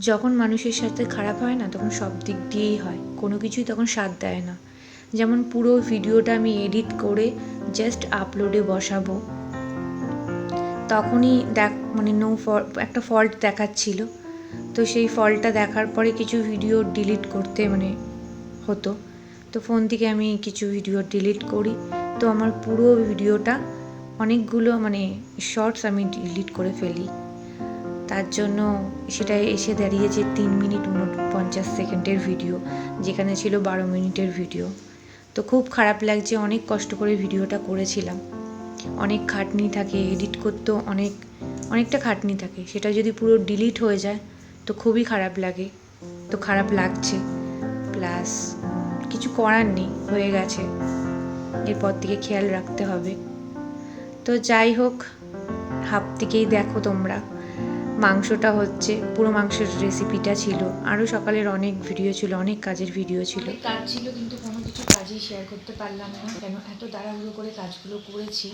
যখন মানুষের সাথে খারাপ হয় না, তখন সব দিক দিয়েই হয়। কোনো কিছুই তখন সাথ দেয় না। যেমন পুরো ভিডিওটা আমি এডিট করে জাস্ট আপলোডে বসাবো। তখনই দেখ মানে নো একটা ফল্ট দেখাচ্ছিল। তো সেই ফল্টটা দেখার পরে কিছু ভিডিও ডিলিট করতে মানে হতো। তো ফোন থেকে আমি কিছু ভিডিও ডিলিট করি। তো আমার পুরো ভিডিওটা অনেকগুলো মানে শর্টস আমি ডিলিট করে ফেলি। তার জন্য সেটা এসে দাঁড়িয়েছে তিন মিনিট উনপঞ্চাশ সেকেন্ডের ভিডিও, যেখানে ছিল বারো মিনিটের ভিডিও। তো খুব খারাপ লাগছে, অনেক কষ্ট করে ভিডিওটা করেছিলাম। অনেক খাটনি থাকে, এডিট করতেও অনেক, অনেকটা খাটনি থাকে। সেটা যদি পুরো ডিলিট হয়ে যায়, তো খুবই খারাপ লাগে। তো খারাপ লাগছে। প্লাস কিছু করার নেই, হয়ে গেছে। এরপর থেকে খেয়াল রাখতে হবে। তো যাই হোক, হাফ থেকেই দেখো তোমরা। মাংসটা হচ্ছে, পুরো মাংসের রেসিপিটা ছিল। আরও সকালের অনেক ভিডিও ছিল, অনেক কাজের ভিডিও ছিল। কাজ ছিল, কিন্তু কোনো কিছু কাজই শেয়ার করতে পারলাম না। কেন? এত তাড়াহুড়ো করে কাজগুলো করেছি,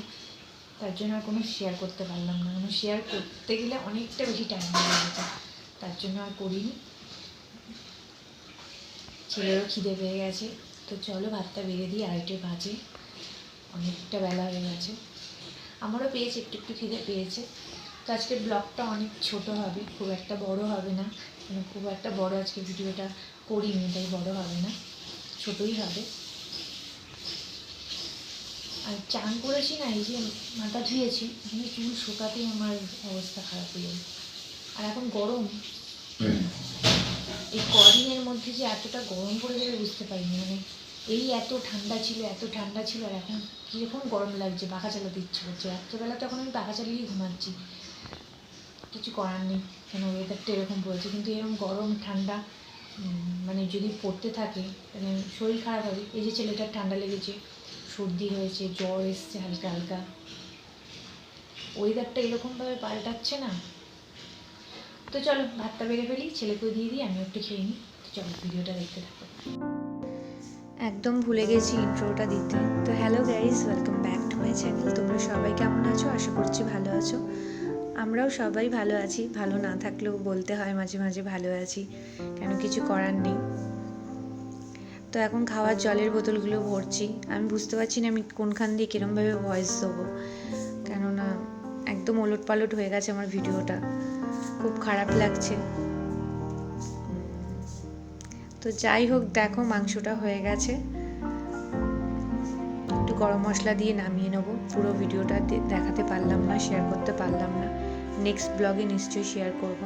তার জন্য আর কোনো শেয়ার করতে পারলাম না। কোনো শেয়ার করতে গেলে অনেকটা বেশি টাইম লেগে যেত তার জন্য আর করিনি। ছেলেরও খিদে পেয়ে গেছে। তো চলো ভাতটা বেড়ে দিই আড়াইটে বাজে অনেকটা বেলা হয়ে গেছে। আমারও পেয়েছে, একটু একটু খিদে পেয়েছে। তো আজকে ব্লগটা অনেক ছোট হবে, খুব একটা বড় হবে না। মানে খুব একটা বড় আজকে ভিডিওটা করিনি, তাই বড় হবে না, ছোটই হবে। আর চান করেছি না, এই যে মাথা ধুয়েছি, এখানে চুল শুকাতেই আমার অবস্থা খারাপ হয়ে আর এখন গরম। এই কদিনের মধ্যে যে এতটা গরম পড়ে যাবে বুঝতে পারিনি মানে এই এত ঠান্ডা ছিল, এত ঠান্ডা ছিল, আর এখন কীরকম গরম লাগছে, পাখা চালাতে ইচ্ছে করছে। রাত্রেবেলা তখন আমি পাখা চালিয়েই ঘুমাচ্ছি। কিছু করার নেই। কেন ওয়েদারটা এরকম বলছে? কিন্তু এরকম গরম, ঠান্ডা মানে যদি পড়তে থাকে মানে শরীর খারাপ হবে। এই যে ছেলেটার ঠান্ডা লেগেছে, সর্দি হয়েছে, জ্বর এসছে হালকা হালকা। ওয়েদারটা এরকমভাবে পাল্টাচ্ছে না। তো চলো, ভাতটা বেড়ে ফেলি, ছেলেকেও দিয়ে দিই আমি একটু খেয়ে নিই। তো চলো, ভিডিওটা দেখতে থাকো। একদম ভুলে গেছি ইন্ট্রোটা দিতে। তো hello guys welcome back to my channel তোমরা সবাই কেমন আছো? আশা করছি ভালো আছো। আমরাও সবাই ভালো আছি। ভালো না থাকলেও বলতে হয় মাঝে মাঝে ভালো আছি। কেন কিছু করার নেই। তো এখন খাওয়ার জলের বোতলগুলো ভরছি। আমি বুঝতে পারছি না আমি কোনখান দিয়ে কীরমভাবে ভয়েস দেবো। কেননা একদম ওলট পালট হয়ে গেছে আমার ভিডিওটা। খুব খারাপ লাগছে। তো যাই হোক, দেখো মাংসটা হয়ে গেছে। গরম মশলা দিয়ে নামিয়ে নেব। পুরো ভিডিওটা দেখাতে পারলাম না শেয়ার করতে পারলাম না। নেক্সট ব্লগে নিশ্চয়ই শেয়ার করব।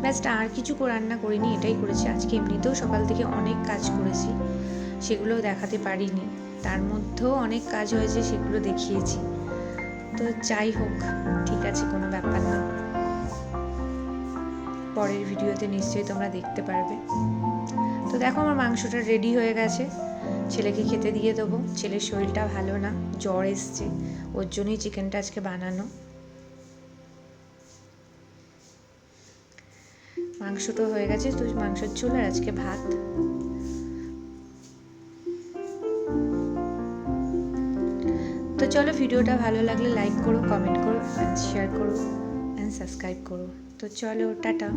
ব্যাস, আর কিছু রান্না করিনি, এটাই করেছি। আজকে এমনিতেও সকাল থেকে অনেক কাজ করেছি, সেগুলো দেখাতে পারিনি। তার মধ্যেও অনেক কাজ হয়েছে, সেগুলো দেখিয়েছি। তো যাই হোক, ঠিক আছে, কোনো ব্যাপার না। পরের ভিডিওতে নিশ্চয়ই তোমরা দেখতে পারবে। তো দেখো, আমার মাংসটা রেডি হয়ে গেছে। ছেলেকে খেতে দিয়ে দেবো। ছেলের শরীরটা ভালো না, জ্বর এসছে। ওর জন্যই চিকেনটা আজকে বানানো। মাংসটা হয়ে গেছে, তো মাংসের চুল আর আজকে ভাত। তো চলো ভিডিওটা ভালো লাগলে লাইক করো কমেন্ট করো শেয়ার করো অ্যান্ড সাবস্ক্রাইব করো। তো চলো, টাটা।